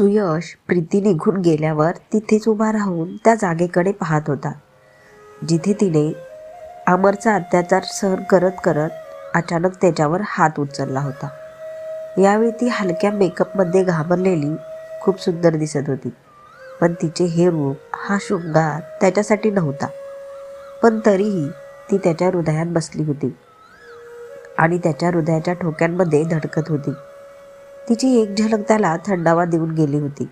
सुयश प्रीती निघून गेल्यावर तिथेच उभा राहून त्या जागेकडे पाहत होता. जिथे तिने अमरचा अत्याचार सहन करत करत अचानक त्याच्यावर हात उचलला होता. यावेळी ती हलक्या मेकअपमध्ये घाबरलेली खूप सुंदर दिसत होती. पण तिचे हे रूप हा शृंगार त्याच्यासाठी नव्हता. पण तरीही ती त्याच्या हृदयात बसली होती आणि त्याच्या हृदयाच्या ठोक्यांमध्ये धडकत होती. तिची एक झलक त्याला थंडावा देऊन गेली होती.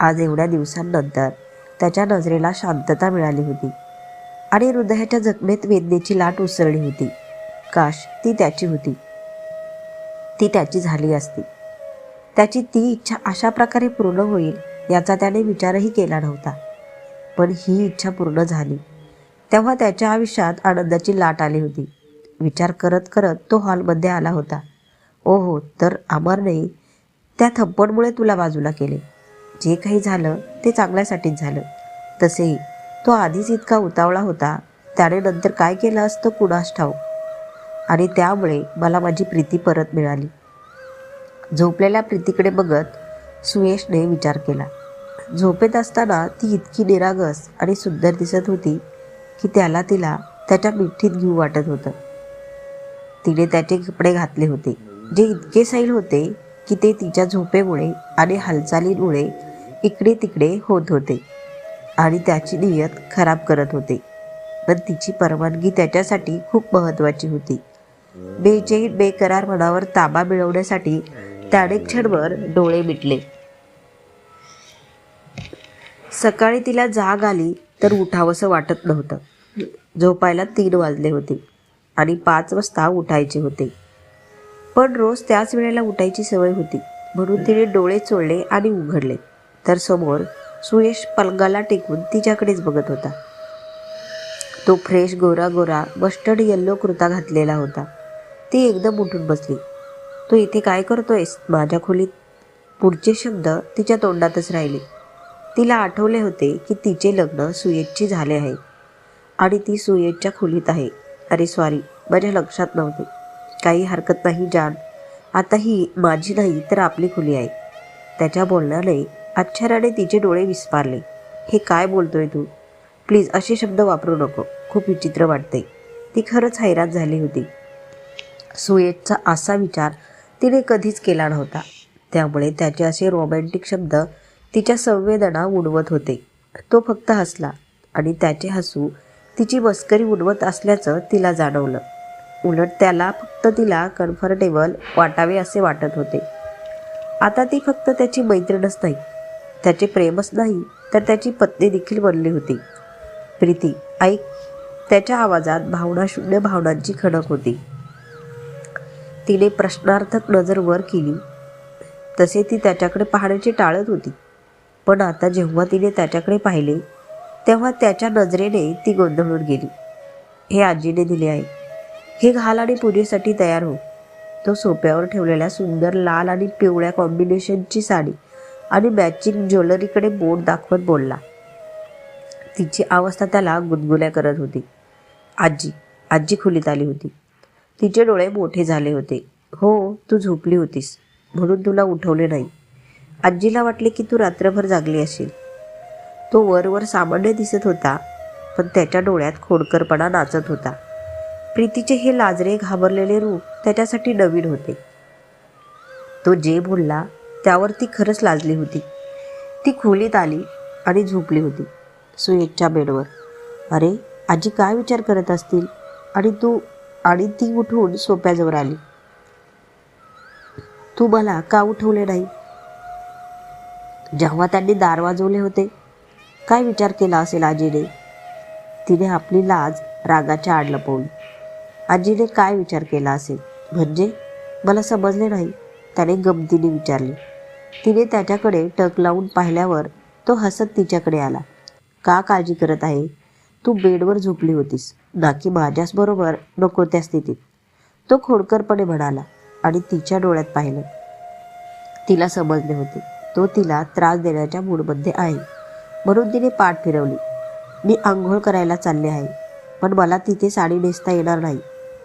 आज एवढ्या दिवसांनंतर त्याच्या नजरेला शांतता मिळाली होती आणि हृदयाच्या जखमेत वेदनेची लाट उसळली होती. काश ती त्याची होती. ती त्याची झाली असती. त्याची ती इच्छा अशा प्रकारे पूर्ण होईल याचा त्याने विचारही केला नव्हता. पण ही इच्छा पूर्ण झाली. तेव्हा त्याच्या आयुष्यात आनंदाची लाट आली होती. विचार करत करत तो हॉलमध्ये आला होता. ओहो तर अमरने त्या थप्पडमुळे तुला बाजूला केले. जे काही झालं ते चांगल्यासाठीच झालं. तसेही तो आधीच इतका उतावळा होता त्याने नंतर काय केलं असतं कुणास ठाऊ आणि त्यामुळे मला माझी प्रीती परत मिळाली. झोपलेल्या प्रीतीकडे बघत सुयेशने विचार केला. झोपेत असताना ती इतकी निरागस आणि सुंदर दिसत होती की त्याला तिला त्याच्या मिठीत घेऊ वाटत होतं. तिने त्याचे कपडे घातले होते जे इतके सैल होते की ते तिच्या झोपेमुळे आणि हालचालींमुळे इकडे तिकडे होत होते. आणि त्याची नियत खराब करत होते. पण तिची परवानगी त्याच्यासाठी खूप महत्त्वाची होती. बेचैन बेकरार मनावर ताबा मिळवण्यासाठी त्याने क्षणभर डोळे मिटले. सकाळी तिला जाग आली तर उठावंसं वाटत नव्हतं. झोपायला तीन वाजले होते आणि पाच वाजता उठायचे होते. पण रोज त्याच वेळेला उठायची सवय होती. म्हणून तिने डोळे चोळले आणि उघडले. तर समोर सुयश पलंगाला टेकून तिच्याकडेच बघत होता. तो fresh Gora Gora mustard yellow kurta घातलेला होता. ती एकदम उठून बसली. तू इथे काय करतोयस माझ्या खोलीत? पुढचे शब्द तिच्या तोंडातच राहिले. तिला आठवले होते की तिचे लग्न सुयेशची झाले आहे. आणि ती सुयेशच्या खोलीत आहे. अरे सॉरी माझ्या लक्षात नव्हते. काही हरकत नाही जान. आता ही माझी नाही तर आपली खुली आहे. त्याच्या बोलण्याने आश्चर्याने तिचे डोळे विस्पारले हे काय बोलतोय तू? प्लीज असे शब्द वापरू नको. खूप विचित्र वाटते. ती खरंच हैराण झाली होती. सुयेशचा असा विचार तिने कधीच केला नव्हता. त्यामुळे त्याचे असे रोमॅन्टिक शब्द तिच्या संवेदना उडवत होते. तो फक्त हसला आणि त्याचे हसू तिची मस्करी उडवत असल्याचं तिला जाणवलं. उलट त्याला फक्त तिला कम्फर्टेबल वाटावे असे वाटत होते. आता ती फक्त त्याची मैत्रीणच नाही. त्याचे प्रेमच नाही तर त्याची पत्नी देखील बनली होती. प्रीती ऐक. त्याच्या आवाजात भावनाशून्य भावनांची खणक होती. तिने प्रश्नार्थक नजर वर केली. तसे ती त्याच्याकडे पाहण्याची टाळत होती. पण आता जेव्हा तिने त्याच्याकडे पाहिले तेव्हा त्याच्या नजरेने ती गोंधळून गेली. हे आजीने दिले आहे. हे घाल आणि पूजेसाठी तयार हो. तो सोप्यावर ठेवलेल्या सुंदर लाल आणि पिवळ्या कॉम्बिनेशनची साडी आणि मॅचिंग ज्वेलरीकडे बोट दाखवत बोलला. तिची अवस्था त्याला गुदगुल्या करत होती. आजी आजी खोलीत आली होती. तिचे डोळे मोठे झाले होते. हो तू झोपली होतीस म्हणून तुला उठवले नाही. आजीला वाटले की तू रात्रभर जागली असेल. तो वरवर सामान्य दिसत होता पण त्याच्या डोळ्यात खोडकरपणा नाचत होता. प्रीतीचे हे लाजरे घाबरलेले रूप त्याच्यासाठी नवीन होते. तो जे बोलला त्यावर ती खरंच लाजली होती. ती खोलीत आली आणि झोपली होती सुयेतच्या बेडवर. अरे आजी काय विचार करत असतील? आणि तू आणि ती उठून सोप्याजवळ आली. तू मला का उठवले नाही? जेव्हा त्यांनी दार वाजवले होते काय विचार केला असेल आजीने? तिने आपली लाज रागाच्या आड लपवली. आजीने काय विचार केला असेल? म्हणजे? मला समजले नाही. त्याने गमतीने विचारले. तिने त्याच्याकडे टक लावून पाहिल्यावर तो हसत तिच्याकडे आला. का काळजी करत आहे? तू बेडवर झोपली होतीस. ना की माझ्याच बरोबर नको त्या स्थितीत. तो खोडकरपणे म्हणाला आणि तिच्या डोळ्यात पाहिलं. तिला समजले होते. तो तिला त्रास देण्याच्या मूडमध्ये आहे. म्हणून तिने पाठ फिरवली. मी आंघोळ करायला चालले आहे. पण मला तिथे साडी नेसता येणार नाही.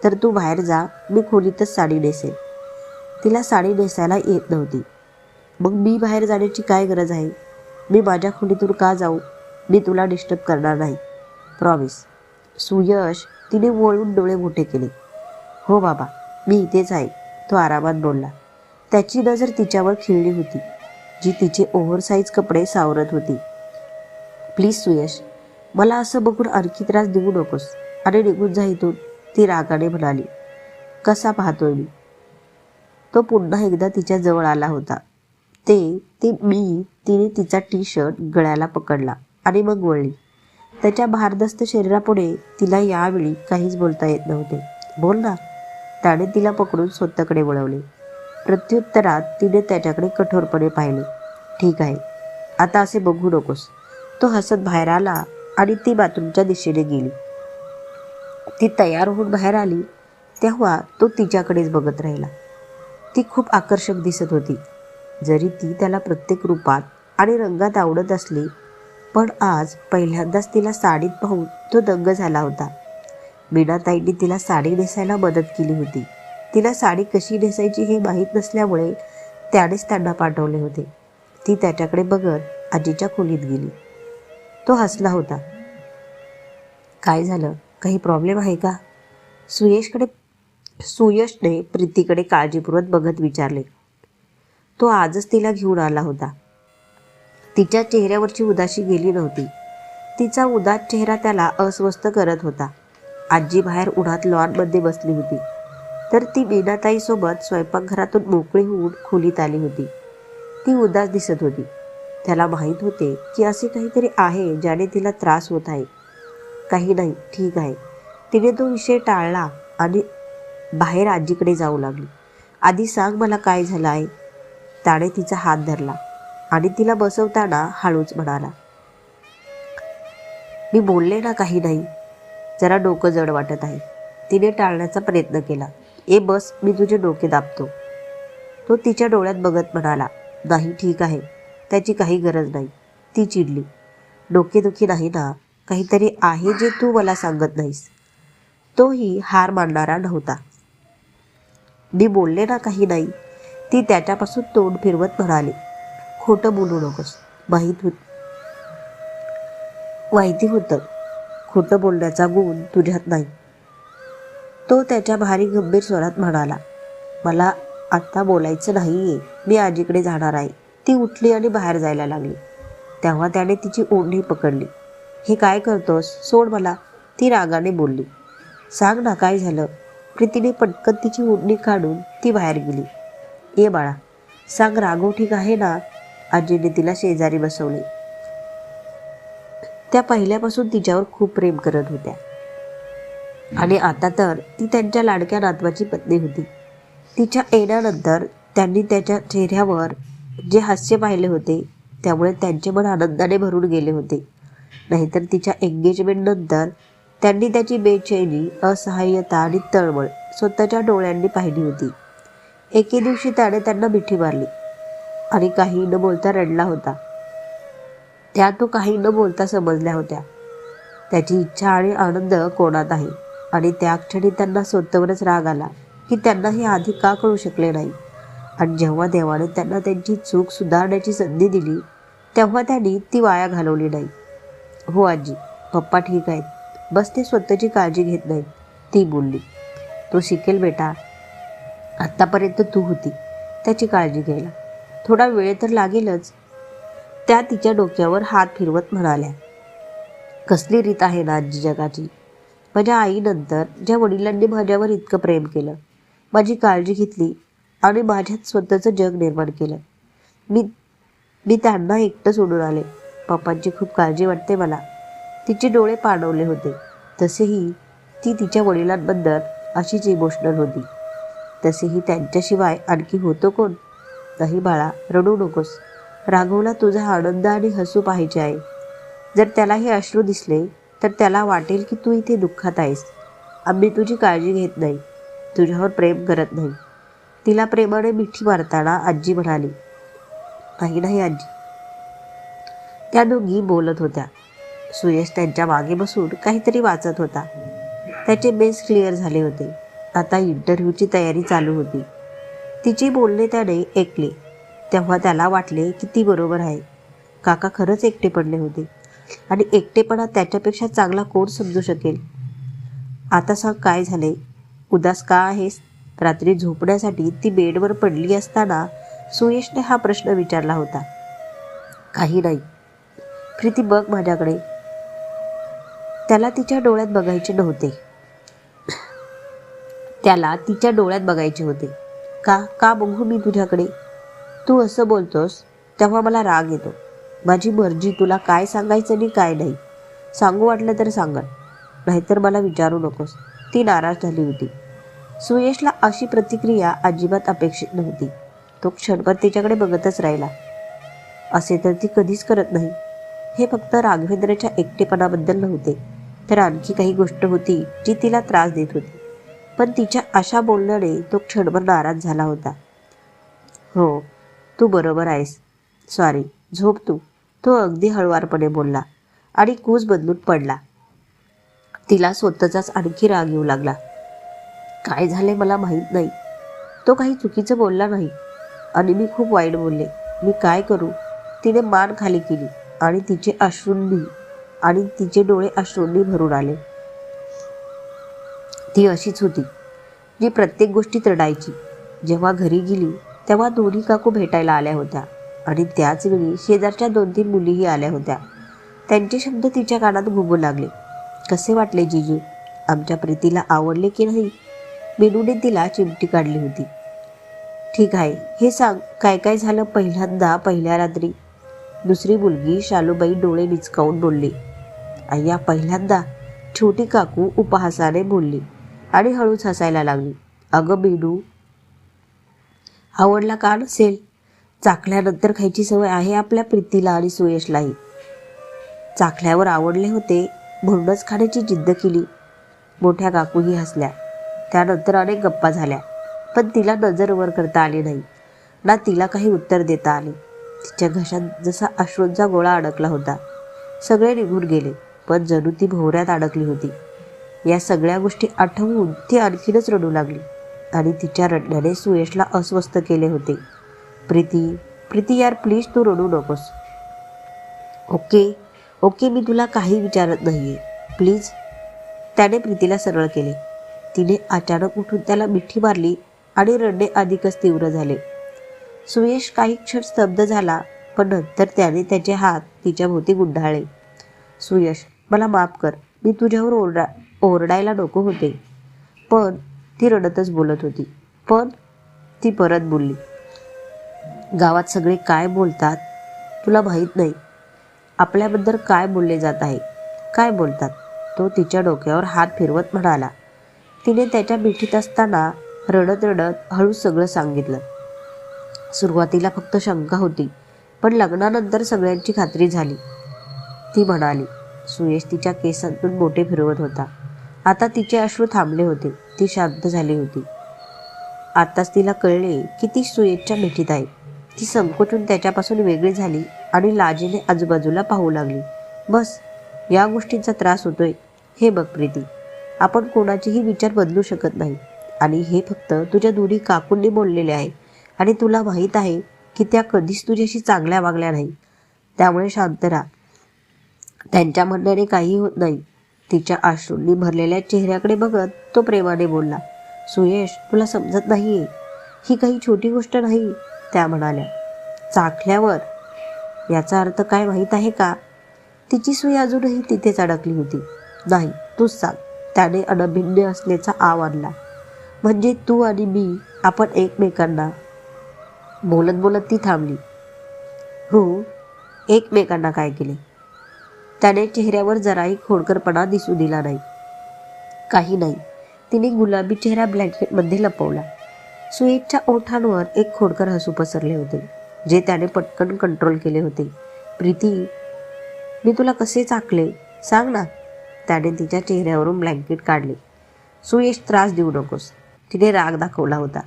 तर तू बाहेर जा मी खोलीतच साडी नेसेल तिला साडी नेसायला येत नव्हती. मग मी बाहेर जाण्याची काय गरज आहे? मी माझ्या खोलीतून का जाऊ? मी तुला डिस्टर्ब करणार नाही. प्रॉमिस. सुयश तिने वळून डोळे मोठे केले. हो बाबा मी इथेच आहे. तो आरामात बोलला. त्याची नजर तिच्यावर खिळली होती जी तिचे ओव्हरसाईज कपडे सावरत होती. प्लीज सुयश मला असं बघून आणखी त्रास देऊ नकोस. आणि निघून जा इथून. ती रागाने म्हणाली कसा पाहतोय मी? तो पुन्हा एकदा तिच्या जवळ आला होता. ते ती मी तिने तिचा टी शर्ट गळ्याला पकडला आणि मग वळली. त्याच्या भारदस्त शरीरापुढे तिला यावेळी काहीच बोलता येत नव्हते. बोल ना. त्याने तिला पकडून स्वतःकडे वळवले. प्रत्युत्तरात तिने त्याच्याकडे कठोरपणे पाहिले. ठीक आहे. आता असे बघू नकोस. तो हसत बाहेर आला आणि ती बाथरूमच्या दिशेने गेली. ती तयार होऊन बाहेर आली तेव्हा तो तिच्याकडेच बघत राहिला. ती खूप आकर्षक दिसत होती. जरी ती त्याला प्रत्येक रूपात आणि रंगात आवडत असली पण आज पहिल्यांदाच तिला साडीत पाहून तो दंग झाला होता. मीनाताईंनी तिला साडी नेसायला मदत केली होती. तिला साडी कशी नेसायची हे माहीत नसल्यामुळे त्यानेच त्यांना पाठवले होते. ती त्याच्याकडे बघत आजीच्या खोलीत गेली. तो हसला होता. काय झालं? काही प्रॉब्लेम आहे का? सुयशकडे सुयशने प्रीतीकडे काळजीपूर्वक बघत विचारले. तो आजच तिला घेऊन आला होता. तिच्या चेहऱ्यावरची उदाशी गेली नव्हती. तिचा उदास चेहरा त्याला अस्वस्थ करत होता. आजी बाहेर उन्हात लॉनमध्ये बसली होती. तर ती मीनाताईसोबत स्वयंपाकघरातून मोकळी होऊन खोलीत आली होती. ती उदास दिसत होती. त्याला माहीत होते की असे काहीतरी आहे ज्याने तिला त्रास होत आहे. काही नाही ठीक आहे. तिने तो विषय टाळला आणि बाहेर आजीकडे जाऊ लागली. आधी सांग मला काय झालं आहे त्याने तिचा हात धरला आणि तिला बसवताना हळूच म्हणाला मी बोलले ना काही नाही. जरा डोकं जड वाटत आहे. तिने टाळण्याचा प्रयत्न केला. ए बस मी तुझे डोके दाबतो. तो तिच्या डोळ्यात बघत म्हणाला नाही ठीक आहे. त्याची काही गरज नाही. ती चिडली डोकेदुखी नाही ना? काहीतरी आहे जे तू मला सांगत नाहीस. तोही हार मानणारा नव्हता. मी बोलले ना काही नाही. ती त्याच्यापासून तोंड फिरवत म्हणाली खोटं बोलू नकोस माहीत होत. माहिती होतं. खोटं बोलण्याचा गुण तुझ्यात नाही. तो त्याच्या भारी गंभीर स्वरात म्हणाला मला आत्ता बोलायचं नाही आहे मी आजीकडे जाणार आहे. ती उठली आणि बाहेर जायला लागली. तेव्हा त्याने तिची ओढणी पकडली. हे काय करतोस? सोड मला. ती रागाने बोलली. सांग ना काय झालं? प्रीतीने पटकन तिची उडणी काढून ती बाहेर गेली. ये बाळा सांग राघव ठीक आहे ना? आजीने तिला शेजारी बसवले. त्या पहिल्यापासून तिच्यावर खूप प्रेम करत होत्या. आणि आता तर ती त्यांच्या लाडक्या नातवाची पत्नी होती. तिच्या येण्यानंतर त्यांनी त्याच्या चेहऱ्यावर जे हास्य पाहिले होते त्यामुळे त्यांचे मन आनंदाने भरून गेले होते. नाहीतर तिच्या एंगेजमेंटनंतर त्यांनी त्याची बेचैनी असहाय्यता आणि तळमळ स्वतःच्या डोळ्यांनी पाहिली होती. एके दिवशी त्याने त्यांना मिठी मारली आणि काही न बोलता रडला होता. त्या तो काही न बोलता समजल्या होत्या. त्याची इच्छा आणि आनंद कोणात आहे? आणि त्या क्षणी त्यांना स्वतःवरच राग आला की त्यांना हे आधी का कळू शकले नाही? आणि जेव्हा देवाने त्यांना त्यांची चूक सुधारण्याची संधी दिली तेव्हा त्यांनी ती वाया घालवली नाही. हो आजी पप्पा ठीक आहेत. बस ते स्वतःची काळजी घेत नाहीत. ती बोलली तो शिकेल बेटा. आत्तापर्यंत तू होती त्याची काळजी घ्यायला. थोडा वेळ तर लागेलच. त्या तिच्या डोक्यावर हात फिरवत म्हणाल्या कसली रीत आहे ना आजी जगाची? माझ्या आईनंतर ज्या वडिलांनी माझ्यावर इतकं प्रेम केलं माझी काळजी घेतली आणि माझ्यात स्वतःचं जग निर्माण केलं. मी मी त्यांना एकटं सोडून आले. पप्पांची खूप काळजी वाटते मला. तिचे डोळे पाणवले होते. तसेही ती तिच्या वडिलांबद्दल अशीच इमोशनल होती. तसेही त्यांच्याशिवाय आणखी होतो कोण? नाही बाळा रडू नकोस. राघवला तुझा आनंद आणि हसू पाहायचे आहे. जर त्याला हे अश्रू दिसले तर त्याला वाटेल की तू इथे दुःखात आहेस. आम्ही तुझी काळजी घेत नाही. तुझ्यावर प्रेम करत नाही. तिला प्रेमाने मिठी मारताना आजी म्हणाली नाही नाही आजी. त्या दोघी बोलत होत्या. सुयश त्यांच्या मागे बसून काहीतरी वाचत होता. त्याचे बेस क्लिअर झाले होते. आता इंटरव्ह्यूची तयारी चालू होती. तिची बोलणे त्याने ऐकले. तेव्हा त्याला वाटले की ती बरोबर आहे. काका खरंच एकटे पडले होते. आणि एकटेपणा त्याच्यापेक्षा चांगला कोण समजू शकेल? आता सांग काय झाले? उदास का आहेस? रात्री झोपण्यासाठी ती बेडवर पडली असताना सुयशने हा प्रश्न विचारला होता. काही नाही. प्रीती बघ माझ्याकडे. त्याला तिच्या डोळ्यात बघायचे नव्हते. त्याला तिच्या डोळ्यात बघायचे होते. का का बघू मी तुझ्याकडे? तू असं बोलतोस तेव्हा मला राग येतो. माझी मर्जी तुला काय सांगायचं आणि काय नाही. सांगू वाटलं तर सांगण नाहीतर मला विचारू नकोस. ती नाराज झाली होती. सुयशला अशी प्रतिक्रिया अजिबात अपेक्षित नव्हती. तो क्षणभर तिच्याकडे बघतच राहिला. असे तर ती कधीच करत नाही. हे फक्त राघवेंद्रच्या एकटेपणाबद्दल नव्हते तर आणखी काही गोष्ट होती जी तिला त्रास देत होती. पण तिच्या अशा बोलण्याने तो क्षणभर नाराज झाला होता. हो तू बरोबर आहेस. सॉरी झोप तू. तो अगदी हळवारपणे बोलला आणि कूस बदलून पडला. तिला स्वतःचाच आणखी राग येऊ लागला. काय झाले मला माहीत नाही. तो काही चुकीचं बोलला नाही. आणि मी खूप वाईट बोलले. मी काय करू? तिने मान खाली केली. आणि तिचे अश्रूंनी आणि तिचे डोळे अश्रूंनी भरून आले. ती अशीच होती जी प्रत्येक गोष्टीत रडायची. जेव्हा घरी गेली तेव्हा दोन्ही काकू भेटायला आल्या होत्या आणि त्याचवेळी शेजारच्या दोन तीन मुलीही आल्या होत्या. त्यांचे शब्द तिच्या कानात घुमू लागले. कसे वाटले जीजू? आमच्या प्रीतीला आवडले की नाही? मेनूने तिला चिमटी काढली होती. ठीक आहे हे सांग काय काय झालं पहिल्यांदा पहिल्या रात्री? दुसरी मुलगी शालूबाई डोळे निचकावून बोलली अय्या पहिल्यांदा छोटी काकू उपहासाने बोलली आणि हळूच हसायला लागली. अगं बेडू आवडला का नसेल? चाकल्यानंतर खायची सवय आहे आपल्या प्रीतीला आणि सुयशलाही. चाकल्यावर आवडले होते म्हणूनच खाण्याची जिद्द केली. मोठ्या काकूही हसल्या. त्यानंतर अनेक गप्पा झाल्या पण तिला नजर वर करता आली नाही. ना तिला काही उत्तर देता आले. तिच्या घशात जसा अश्रूंचा गोळा अडकला होता. सगळे निघून गेले पण जणू ती भोवऱ्यात अडकली होती. या सगळ्या गोष्टी आठवून ती आणखीनच रडू लागली आणि तिच्या रडण्याने सुयशला अस्वस्थ केले होते. प्रीती प्रीती यार प्लीज तू रडू नकोस. ओके ओके मी तुला काही विचारत नाहीये. प्लीज त्याने प्रीतीला सरळ केले. तिने अचानक उठून त्याला मिठी मारली आणि रडणे अधिकच तीव्र झाले. सुयश काही क्षण स्तब्ध झाला पण नंतर त्याने त्याचे हात तिच्या भोवती गुंडाळले. सुयश मला माफ कर. मी तुझ्यावर ओरडा ओरडायला नको होते. पण ती रडतच बोलत होती. पण ती परत बोलली गावात सगळे काय बोलतात? तुला माहीत नाही. आपल्याबद्दल काय बोलले जात आहे? काय बोलतात? तो तिच्या डोक्यावर हात फिरवत म्हणाला. तिने त्याच्या मिठीत असताना रडत रडत हळू सगळं सांगितलं. सुरुवातीला फक्त शंका होती पण लग्नानंतर सगळ्यांची खात्री झाली. ती म्हणाली सुयश तिच्या केसांतून मोठे फिरवत होता. आता तिचे अश्रू थांबले होते. ती शांत झाली होती. आताच तिला कळले की ती सुयशच्या भेटीत आहे. ती संकोचून त्याच्यापासून वेगळी झाली आणि लाजेने आजूबाजूला पाहू लागली. बस या गोष्टींचा त्रास होतोय. हे बघ प्रीती. आपण कोणाचेही विचार बदलू शकत नाही. आणि हे फक्त तुझ्या दोन्ही काकूंनी बोललेले आहे. आणि तुला माहीत आहे की त्या कधीच तुझ्याशी चांगल्या वागल्या नाही त्यामुळे शांत राहा त्यांच्या म्हणण्याने काही होत नाही. तिच्या आश्रूंनी भरलेल्या चेहऱ्याकडे बघत तो प्रेमाने बोलला सुयश तुला समजत नाहीये. ही काही छोटी गोष्ट नाही त्या म्हणाल्या. चाखल्यावर? याचा अर्थ काय माहीत आहे का? तिची सुई अजूनही तिथेच अडकली होती. नाही तूच सांग. त्याने अनभिन्न असल्याचा आव आणला. म्हणजे तू आणि मी आपण एकमेकांना बोलत बोलत ती थांबली. हो एकमेकांना काय केले? त्याने चेहऱ्यावर जराही खोडकरपणा दिसू दिला नाही. काही नाही. तिने गुलाबी चेहरा ब्लँकेटमध्ये लपवला. सुएटच्या ओठांवर एक खोडकर हसू पसरले होते जे त्याने पटकन कंट्रोल केले होते. प्रीती मी तुला कसे चाकले? सांग ना. त्याने तिच्या चेहऱ्यावरून ब्लँकेट काढले. सुयश त्रास देऊ नकोस. तिने राग दाखवला होता.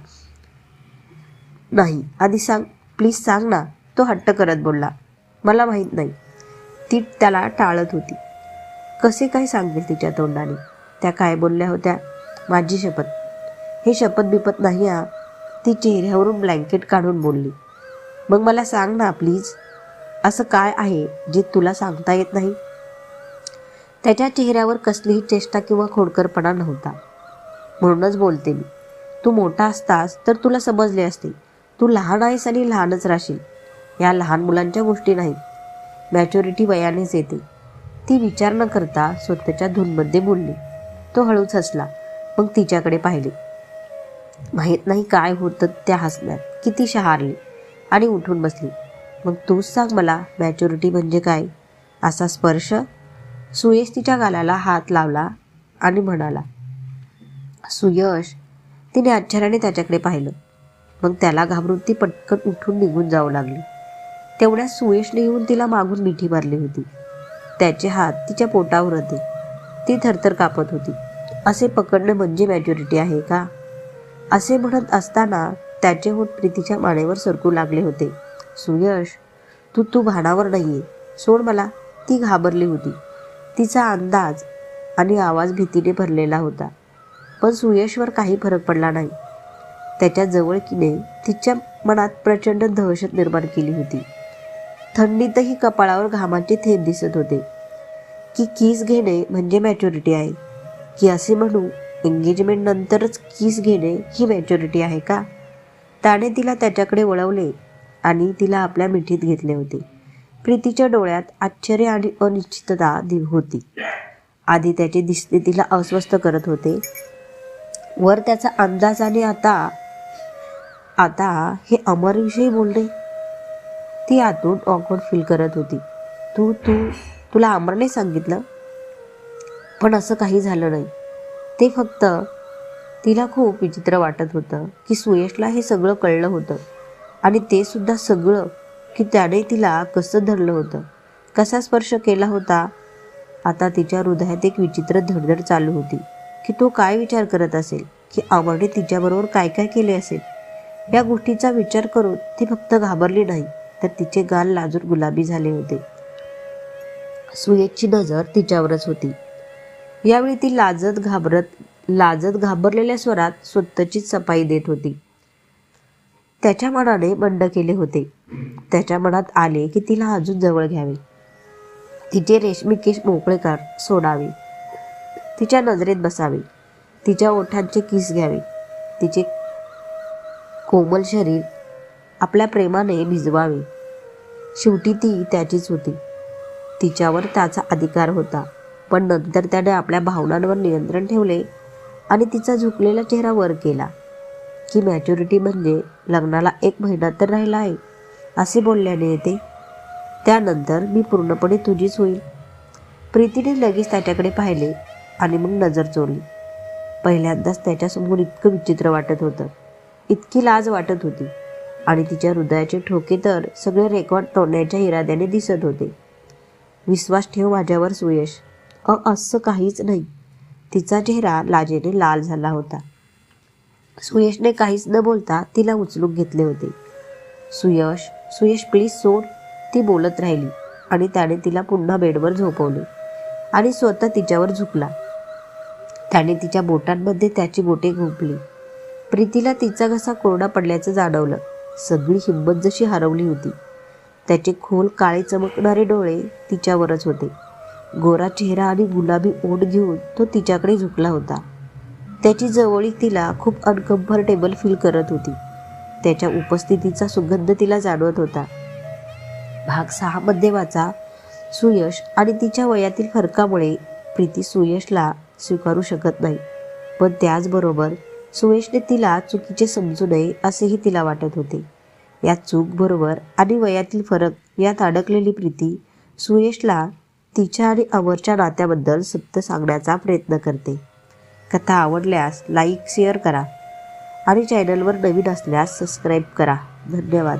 नाही. आधी सांग. प्लीज सांग ना. तो हट्ट करत बोलला. मला माहीत नाही. ती त्याला टाळत होती. कसे काय सांगेल तिच्या तोंडाने? त्या काय बोलल्या होत्या? माझी शपथ. हे शपथ बिपत नाही आ ती चेहऱ्यावरून ब्लँकेट काढून बोलली. मग मला सांग ना प्लीज असं काय आहे जे तुला सांगता येत नाही? त्याच्या चेहऱ्यावर कसलीही चेष्टा किंवा खोडकरपणा नव्हता. म्हणूनच बोलते मी. तू मोठा असतास तर तुला समजले असते. तू लहान आहेस आणि लहानच राहशील. या लहान मुलांच्या गोष्टी नाहीत. मॅच्युरिटी वयानेच येते. ती विचार न करता स्वतःच्या धूनमध्ये बोलली. तो हळूच हसला. मग तिच्याकडे पाहिले. माहीत नाही काय होतं त्या हसण्यात. किती शहारली. आणि उठून बसली. मग तूच सांग मला मॅच्युरिटी म्हणजे काय? असा स्पर्श? सुयश तिच्या गालाला हात लावला आणि म्हणाला सुयश. तिने आश्चर्याने त्याच्याकडे पाहिलं. मग त्याला घाबरून ती पटकन उठून निघून जाऊ लागली. तेवढ्या सुयशने येऊन तिला मागून मिठी मारली होती. त्याचे हात तिच्या पोटावर होते. ती थरथर कापत होती. असे पकडणं म्हणजे मॅच्युरिटी आहे का? असे म्हणत असताना त्याचे होत प्रीतीच्या मानेवर सरकू लागले होते. सुयश तू तू भानावर नाहीये. सोड मला. ती घाबरली होती. तिचा अंदाज आणि आवाज भीतीने भरलेला होता. पण सुयशवर काही फरक पडला नाही. त्याच्या जवळकीने तिच्या मनात प्रचंड दहशत निर्माण केली होती. थंडीतही कपाळावर घामाचे थेंब दिसत होते. की किस घेणे म्हणजे मॅच्युरिटी आहे. की असे म्हणू एंगेजमेंट नंतरच किस घेणे ही मॅच्युरिटी आहे का? त्याने तिला त्याच्याकडे वळवले आणि तिला आपल्या मिठीत घेतले होते. प्रीतीच्या डोळ्यात आश्चर्य आणि अनिश्चितता दि होती. आधी त्याचे दिसणे तिला अस्वस्थ करत होते. वर त्याचा अंदाज आणि आता आता हे अमरविषयी बोलणे ती आतून ऑकवर्ड फील करत होती. तू तू तुला अमरने सांगितलं? पण असं काही झालं नाही. ते फक्त तिला खूप विचित्र वाटत होतं की सुयशला हे सगळं कळलं होतं. आणि ते सुद्धा सगळं की त्याने तिला कसं धरलं होतं? कसा स्पर्श केला होता? आता तिच्या हृदयात एक विचित्र धडधड चालू होती की तो काय विचार करत असेल? की अमरने तिच्याबरोबर काय काय केले असेल? या गोष्टीचा विचार करून ती फक्त घाबरली नाही तर तिचे गाल लाजून गुलाबी झाले होते. सुयेची नजर तिच्यावरच होती. यावेळी ती लाजत घाबरत लाजत घाबरलेल्या स्वरात स्वतःचीच सफाई देत होती. त्याच्या मनाने बंड केले होते. त्याच्या मनात आले की तिला अजून जवळ घ्यावे. तिचे रेशमी केस मोकळे कर सोडावे. तिच्या नजरेत बसावे. तिच्या ओठांचे किस घ्यावे. तिचे कोमल शरीर आपल्या प्रेमाने भिजवावे. शेवटी ती त्याचीच होती. तिच्यावर त्याचा अधिकार होता. पण नंतर त्याने आपल्या भावनांवर नियंत्रण ठेवले आणि तिचा झुकलेला चेहरा वर केला. की मॅच्युरिटी म्हणजे लग्नाला एक महिना तर राहिला आहे असे बोलल्याने येते. त्यानंतर मी पूर्णपणे तुझीच होईल. प्रीतीने लगेच त्याच्याकडे पाहिले आणि मग नजर चोरली. पहिल्यांदाच त्याच्यासमोर इतकं विचित्र वाटत होतं. इतकी लाज वाटत होती. आणि तिच्या हृदयाचे ठोके तर सगळे रेकॉर्ड तोडण्याच्या इराद्याने दिसत होते. विश्वास ठेव माझ्यावर सुयश. अ असं काहीच नाही. तिचा चेहरा लाजेने लाल झाला होता. सुयशने काहीच न बोलता तिला उचलून घेतले होते. सुयश सुयश प्लीज सोड. ती बोलत राहिली आणि त्याने तिला पुन्हा बेडवर झोपवले आणि स्वतः तिच्यावर झुकला. त्याने तिच्या बोटांमध्ये त्याची बोटे घोपली. प्रीतीला तिचा घसा कोरडा पडल्याचं जाणवलं. सगळी हिंमत जशी हरवली होती. त्याचे खोल काळे चमकणारे डोळे तिच्यावरच होते. गोरा चेहरा आणि गुलाबी ओठ घेऊन तो तिच्याकडे झुकला होता. त्याची जवळीक तिला खूप अनकम्फर्टेबल फील करत होती. त्याच्या उपस्थितीचा सुगंध तिला जाणवत होता. भाग सहामध्ये वाचा. सुयश आणि तिच्या वयातील फरकामुळे प्रीती सुयशला स्वीकारू शकत नाही. पण त्याचबरोबर सुयशने तिला चुकीचे समजू नये असेही तिला वाटत होते. या चूकबरोबर आणि वयातील फरक यात अडकलेली प्रीती सुयशला तिच्या आणि अमरच्या नात्याबद्दल सत्य सांगण्याचा प्रयत्न करते. कथा आवडल्यास लाईक शेअर करा आणि चॅनलवर नवीन असल्यास सबस्क्राईब करा. धन्यवाद.